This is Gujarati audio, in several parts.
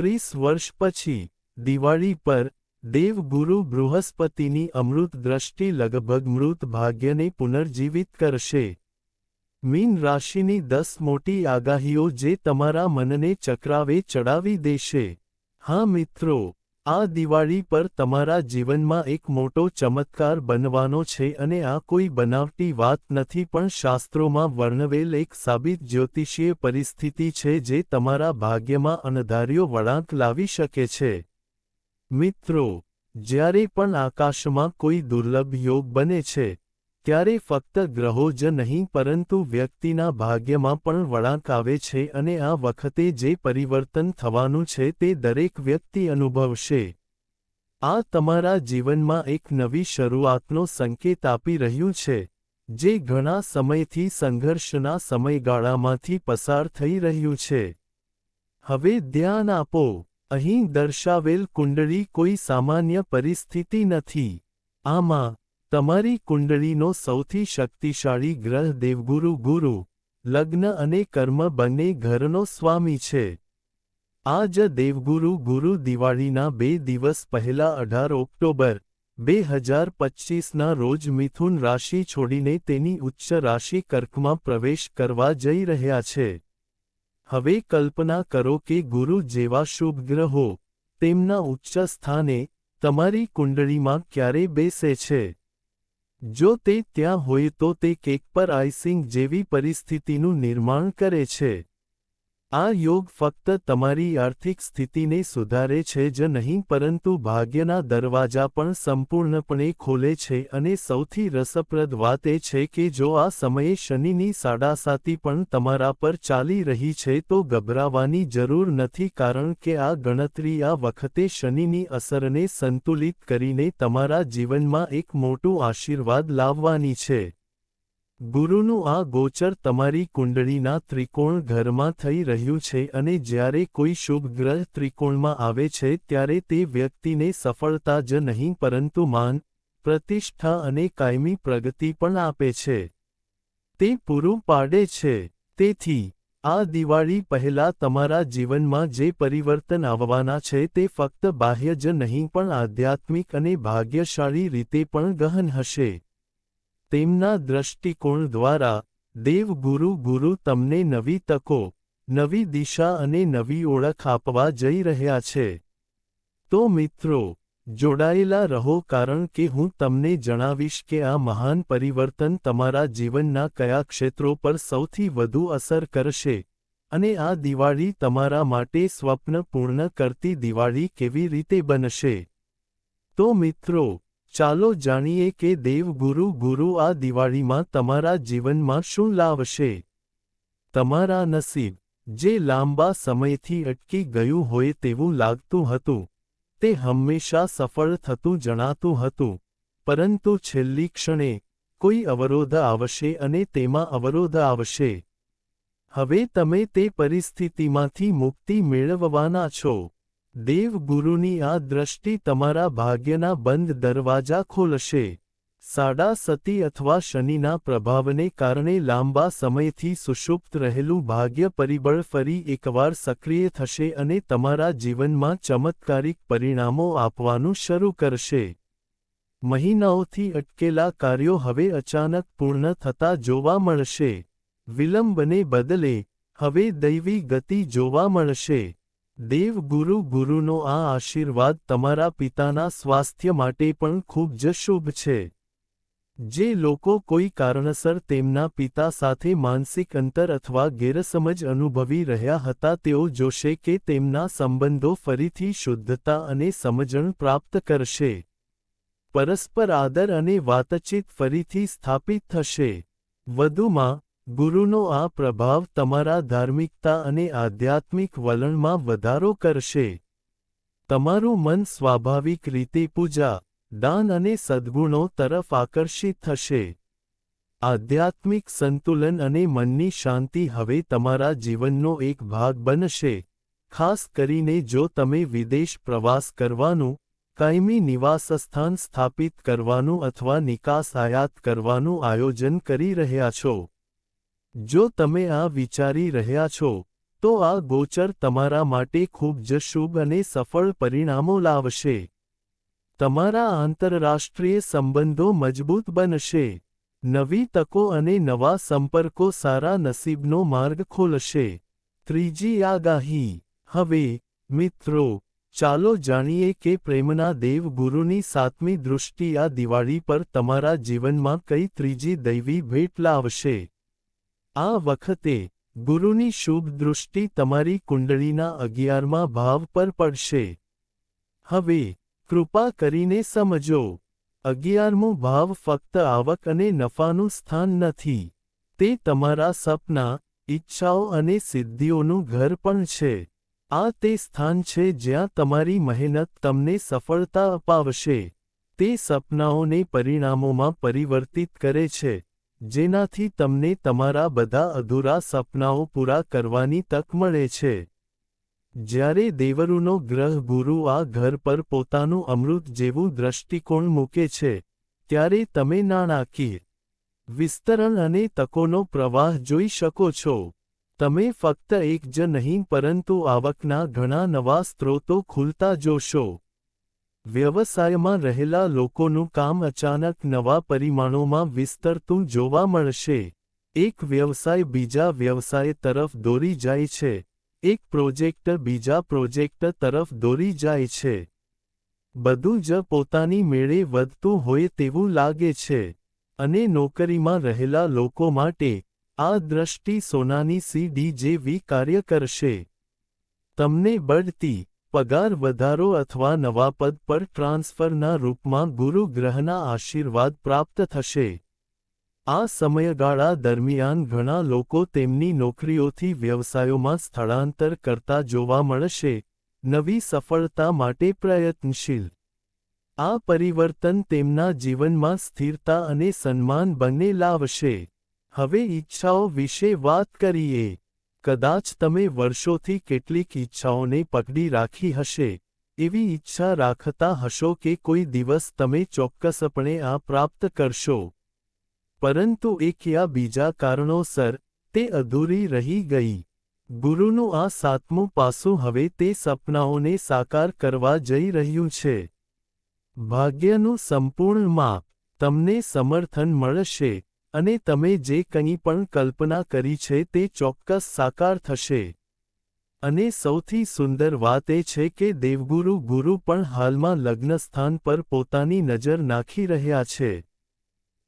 ત્રીસ વર્ષ પછી, દિવાળી પર, દેવગુરુ બૃહસ્પતિની અમૃત દ્રષ્ટિ લગભગ મૃત ભાગ્યને પુનર્જીવિત કરશે. મીન રાશિની દસ મોટી આગાહીઓ જે તમારા મનને ચક્રાવે ચડાવી દેશે. હા મિત્રો આ દિવાળી પર તમારા જીવનમાં એક મોટો ચમત્કાર બનવાનો છે અને આ કોઈ બનાવટી વાત નથી પણ શાસ્ત્રોમાં વર્ણવેલ એક સાબિત જ્યોતિષીય પરિસ્થિતિ છે જે તમારા ભાગ્યમાં અનધાર્યો વળાંક લાવી શકે છે. મિત્રો, જ્યારે પણ આકાશમાં કોઈ દુર્લભ યોગ બને છે ત્યારે ફક્ત ગ્રહો જ નહીં, પરંતુ વ્યક્તિના ભાગ્યમાં પણ વળાંક આવે છે અને આ વખતે જે પરિવર્તન થવાનું છે તે દરેક વ્યક્તિ અનુભવશે. આ તમારા જીવનમાં એક નવી શરૂઆતનો સંકેત આપી રહ્યું છે, જે ઘણા સમયથી સંઘર્ષના સમયગાળામાંથી પસાર થઈ રહ્યું છે. હવે ધ્યાન આપો, અહીં દર્શાવેલ કુંડળી કોઈ સામાન્ય પરિસ્થિતિ નથી. આમાં તમારી કુંડળીનો સૌથી શક્તિશાળી ગ્રહ દેવગુરુ ગુરુ, લગ્ન અને કર્મ બંને ઘરનો સ્વામી છે. આ જ દેવગુરુ ગુરુ દિવાળીના બે દિવસ પહેલા અઢાર ઓક્ટોબર, બે હજાર પચ્ચીસના રોજ મિથુન રાશિ છોડીને તેની ઉચ્ચ રાશિ કર્કમાં પ્રવેશ કરવા જઈ રહ્યા છે. હવે કલ્પના કરો કે ગુરુ જેવા શુભ ગ્રહો તેમના ઉચ્ચ સ્થાને તમારી કુંડળીમાં ક્યારે બેસે છે. જો તે ત્યાં હોય તો તે કેક પર આઇસિંગ જેવી પરિસ્થિતિનું નિર્માણ કરે છે. આ યોગ ફક્ત તમારી આર્થિક સ્થિતિને સુધારે છે જ નહીં, પરંતુ ભાગ્યના દરવાજા પણ સંપૂર્ણપણે ખોલે છે અને સૌથી રસપ્રદ વાત એ છે કે જો આ સમયે શનિની સાડાસાતી પણ તમારા પર ચાલી રહી છે તો ગભરાવાની જરૂર નથી, કારણ કે આ ગણતરી આ વખતે શનિની અસરને સંતુલિત કરીને તમારા જીવનમાં એક મોટું આશીર્વાદ લાવવાની છે. ગુરુનું આ ગોચર તમારી કુંડળીના ત્રિકોણ ઘરમાં થઈ રહ્યું છે અને જ્યારે કોઈ શુભ ગ્રહ ત્રિકોણમાં આવે છે ત્યારે તે વ્યક્તિને સફળતા જ નહીં પરંતુ માન, પ્રતિષ્ઠા અને કાયમી પ્રગતિ પણ આપે છે. તે પૂરું પાડે છે. તેથી, આ દિવાળી પહેલા તમારા જીવનમાં જે પરિવર્તન આવવાના છે તે ફક્ત બાહ્ય જ નહીં પણ આધ્યાત્મિક અને ભાગ્યશાળી રીતે પણ ગહન હશે. તેમના દ્રષ્ટિકોણ દ્વારા, દેવગુરુ ગુરુ તમને નવી તકો, નવી દિશા અને નવી ઓળખ આપવા જઈ રહ્યા છે. તો મિત્રો, જોડાયેલા રહો કારણ કે હું તમને જણાવીશ કે આ મહાન પરિવર્તન તમારા જીવનના કયા ક્ષેત્રો પર સૌથી વધુ અસર કરશે અને આ દિવાળી તમારા માટે સ્વપ્ન પૂર્ણ કરતી દિવાળી કેવી રીતે બનશે. તો મિત્રો ચાલો જાણીએ કે દેવગુરુ ગુરુ આ દિવાળીમાં તમારા જીવનમાં શું લાવશે? તમારા નસીબ, જે લાંબા સમયથી અટકી ગયું હોય તેવું લાગતું હતું. તે હંમેશા સફળ થતું જણાતું હતું. પરંતુ છેલ્લી ક્ષણે, કોઈ અવરોધ આવશે અને તેમાં અવરોધ આવશે. હવે તમે તે પરિસ્થિતિમાંથી મુક્તિ મેળવવાના છો. દેવગુરુની આ દ્રષ્ટિ તમારા ભાગ્યના બંધ દરવાજા ખોલશે. સાડા સતી અથવા શનિના પ્રભાવને કારણે લાંબા સમયથી સુષુપ્ત રહેલું ભાગ્ય પરિબળ ફરી એકવાર સક્રિય થશે અને તમારા જીવનમાં ચમત્કારિક પરિણામો આપવાનું શરૂ કરશે. મહિનાઓથી અટકેલા કાર્યો હવે અચાનક પૂર્ણ થતા જોવા મળશે. વિલંબને બદલે, હવે દૈવી ગતિ જોવા મળશે. દેવગુરુ ગુરુનો આ આશીર્વાદ તમારા પિતાના સ્વાસ્થ્ય માટે પણ ખૂબ જ શુભ છે. જે લોકો કોઈ કારણસર તેમના પિતા સાથે માનસિક અંતર અથવા ગેરસમજ અનુભવી રહ્યા હતા, તેઓ જોશે કે તેમના સંબંધો ફરીથી શુદ્ધતા અને સમજણ પ્રાપ્ત કરશે. પરસ્પર આદર અને વાતચીત ફરીથી સ્થાપિત થશે. વધુમાં ગુરુનો આ પ્રભાવ તમારા ધાર્મિકતા અને આધ્યાત્મિક વલણમાં વધારો કરશે. તમારું મન સ્વાભાવિક રીતે પૂજા, દાન અને સદ્ગુણો તરફ આકર્ષિત થશે. આધ્યાત્મિક સંતુલન અને મનની શાંતિ હવે તમારા જીવનનો એક ભાગ બનશે. ખાસ કરીને જો તમે વિદેશ પ્રવાસ કરવાનું, કાયમી નિવાસસ્થાન સ્થાપિત કરવાનું અથવા નિકાસ આયાત કરવાનું આયોજન કરી રહ્યા છો. જો તમે આ વિચારી રહ્યા છો, તો આ ગોચર તમારા માટે ખૂબ જ શુભ અને સફળ પરિણામો લાવશે. તમારા આંતરરાષ્ટ્રીય સંબંધો મજબૂત બનશે. નવી તકો અને નવા સંપર્કો સારા નસીબનો માર્ગ ખોલશે. ત્રીજી આગાહી, હવે, મિત્રો, ચાલો જાણીએ કે પ્રેમના દેવ ગુરુની સાતમી દૃષ્ટિ આ દિવાળી પર તમારા જીવનમાં કઈ ત્રીજી દૈવી ભેટ લાવશે. આ વખતે ગુરુની શુભ દૃષ્ટિ તમારી કુંડળીના અગિયારમા ભાવ પર પડશે. હવે કૃપા કરીને સમજો, અગિયારમો ભાવ ફક્ત આવક અને નફાનું સ્થાન નથી, તે તમારા સપના, ઈચ્છાઓ અને સિદ્ધિઓનું ઘર પણ છે. આ તે સ્થાન છે જ્યાં તમારી મહેનત તમને સફળતા અપાવશે, તે સપનાઓને પરિણામોમાં પરિવર્તિત કરે છે. જેનાથી તમને તમારા બધા અધૂરા સપનાઓ પૂરા કરવાની તક મળે છે. જ્યારે દેવરુનો ગ્રહ ગુરુ આ ઘર પર પોતાનું અમૃત જેવું દ્રષ્ટિકોણ મૂકે છે, ત્યારે તમે નાણાકીય વિસ્તરણ અને તકોનો પ્રવાહ જોઈ શકો છો. તમે ફક્ત એક જ નહીં, પરંતુ આવકના ઘણા નવા સ્ત્રોતો ખુલતા જોશો. વ્યવસાયમાં રહેલા લોકોનું કામ અચાનક નવા પરિમાણોમાં વિસ્તરતું જોવા મળશે. એક વ્યવસાય બીજા વ્યવસાય તરફ દોરી જાય છે. એક પ્રોજેક્ટ બીજા પ્રોજેક્ટ તરફ દોરી જાય છે. બધું જ પોતાની મેળે વધતું હોય તેવું લાગે છે. અને નોકરીમાં રહેલા લોકો માટે આ દ્રષ્ટિ સોનાની સીડી જેવી કાર્ય કરશે. તમને બઢતી પગાર વધારો અથવા નવા પદ પર ટ્રાન્સફરના રૂપમાં ગુરુ ગ્રહના આશીર્વાદ પ્રાપ્ત થશે. આ સમયગાળા દરમિયાન ઘણા લોકો તેમની નોકરીઓથી વ્યવસાયોમાં સ્થળાંતર કરતા જોવા મળશે. નવી સફળતા માટે પ્રયત્નશીલ. આ પરિવર્તન તેમના જીવનમાં સ્થિરતા અને સન્માન બંને લાવશે. હવે ઈચ્છાઓ વિશે વાત કરીએ. કદાચ તમે વર્ષોથી કેટલીક ઈચ્છાઓને પકડી રાખી હશે, એવી ઈચ્છા રાખતા હશો કે કોઈ દિવસ તમે ચોક્કસપણે આ પ્રાપ્ત કરશો. પરંતુ એક યા બીજા કારણોસર, તે અધૂરી રહી ગઈ. ગુરુનું આ સાતમું પાસું હવે તે સપનાઓને સાકાર કરવા જઈ રહ્યું છે. ભાગ્યનું સંપૂર્ણ માપ તમને સમર્થન મળશે. અને તમે જે કંઈ પણ કલ્પના કરી છે તે ચોક્કસ સાકાર થશે. અને સૌથી સુંદર વાત એ છે કે દેવગુરુ ગુરુ પણ હાલમાં લગ્નસ્થાન પર પોતાની નજર નાખી રહ્યા છે.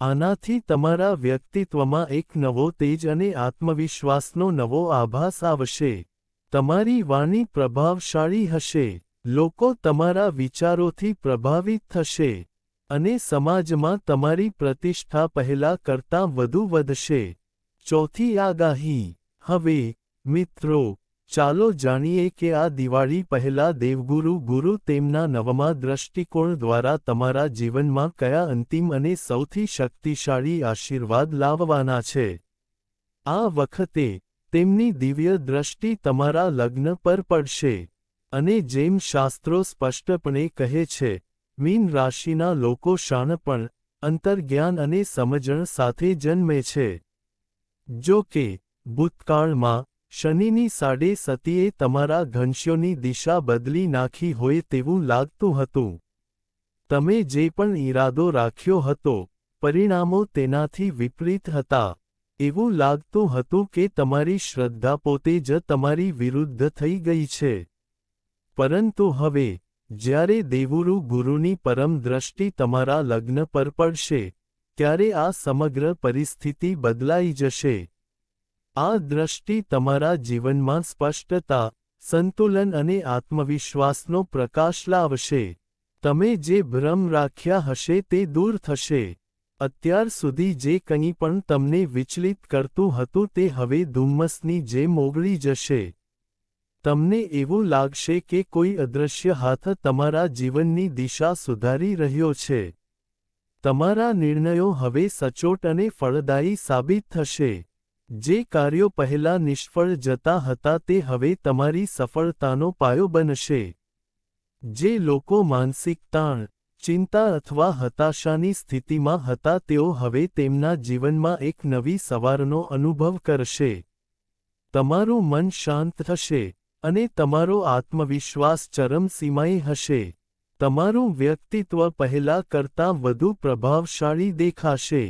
આનાથી તમારા વ્યક્તિત્વમાં એક નવો તેજ અને આત્મવિશ્વાસનો નવો આભાસ આવશે. તમારી વાણી પ્રભાવશાળી હશે. લોકો તમારા વિચારોથી પ્રભાવિત થશે. અને સમાજમાં તમારી પ્રતિષ્ઠા પહેલા કરતાં વધુ વધશે. ચોથી આગાહી. હવે, મિત્રો, ચાલો જાણીએ કે આ દિવાળી પહેલા દેવગુરુ ગુરુ તેમના નવમા દ્રષ્ટિકોણ દ્વારા તમારા જીવનમાં કયા અંતિમ અને સૌથી શક્તિશાળી આશીર્વાદ લાવવાના છે. આ વખતે, તેમની દિવ્ય દ્રષ્ટિ તમારા લગ્ન પર પડશે. અને જેમ શાસ્ત્રો સ્પષ્ટપણે કહે છે મીન રાશિના લોકો શાણપણ અંતર્જ્ઞાન અને સમજણ સાથે જન્મે છે. જો કે, ભૂતકાળમાં, શનિની સાડે સતીએ તમારા ઘંશ્યોની દિશા બદલી નાખી હોય તેવું લાગતું હતું. તમે જે પણ ઈરાદો રાખ્યો હતો, પરિણામો તેનાથી વિપરીત હતા. એવું લાગતું હતું કે તમારી શ્રદ્ધા પોતે જ તમારી વિરુદ્ધ થઈ ગઈ છે. પરંતુ હવે જ્યારે દેવુરુ ગુરુની પરમ દ્રષ્ટિ તમારા લગ્ન પર પડશે, ત્યારે આ સમગ્ર પરિસ્થિતિ બદલાઈ જશે. આ દ્રષ્ટિ તમારા જીવનમાં સ્પષ્ટતા, સંતુલન અને આત્મવિશ્વાસનો પ્રકાશ લાવશે. તમે જે ભ્રમ રાખ્યા હશે તે દૂર થશે. અત્યાર સુધી જે કંઈ પણ તમને વિચલિત કરતું હતું તે હવે ધુમ્મસની જેમ ઓગળી જશે. તમને એવું લાગશે કે કોઈ અદૃશ્ય હાથ તમારા જીવનની દિશા સુધારી રહ્યો છે. તમારા નિર્ણયો હવે સચોટ અને ફળદાયી સાબિત થશે. જે કાર્યો પહેલા નિષ્ફળ જતા હતા તે હવે તમારી સફળતાનો પાયો બનશે. જે લોકો માનસિક તાણ, ચિંતા અથવા હતાશાની સ્થિતિમાં હતા તેઓ હવે તેમના જીવનમાં એક નવી સવારનો અનુભવ કરશે. તમારું મન શાંત થશે. અને તમારો આત્મવિશ્વાસ ચરમસીમાએ હશે. તમારું વ્યક્તિત્વ પહેલા કરતાં વધુ પ્રભાવશાળી દેખાશે.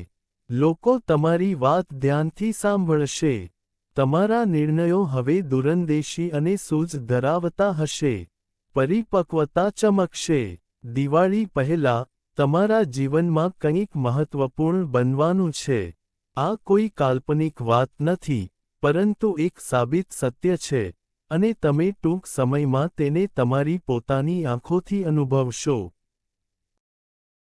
લોકો તમારી વાત ધ્યાનથી સાંભળશે. તમારા નિર્ણયો હવે દૂરંદેશી અને સૂઝ ધરાવતા હશે. પરિપક્વતા ચમકશે. દિવાળી પહેલા તમારા જીવનમાં કંઈક મહત્વપૂર્ણ બનવાનું છે. આ કોઈ કાલ્પનિક વાત નથી, પરંતુ એક સાબિત સત્ય છે. અને તમે ટૂંક સમયમાં તેને તમારી પોતાની આંખોથી અનુભવશો.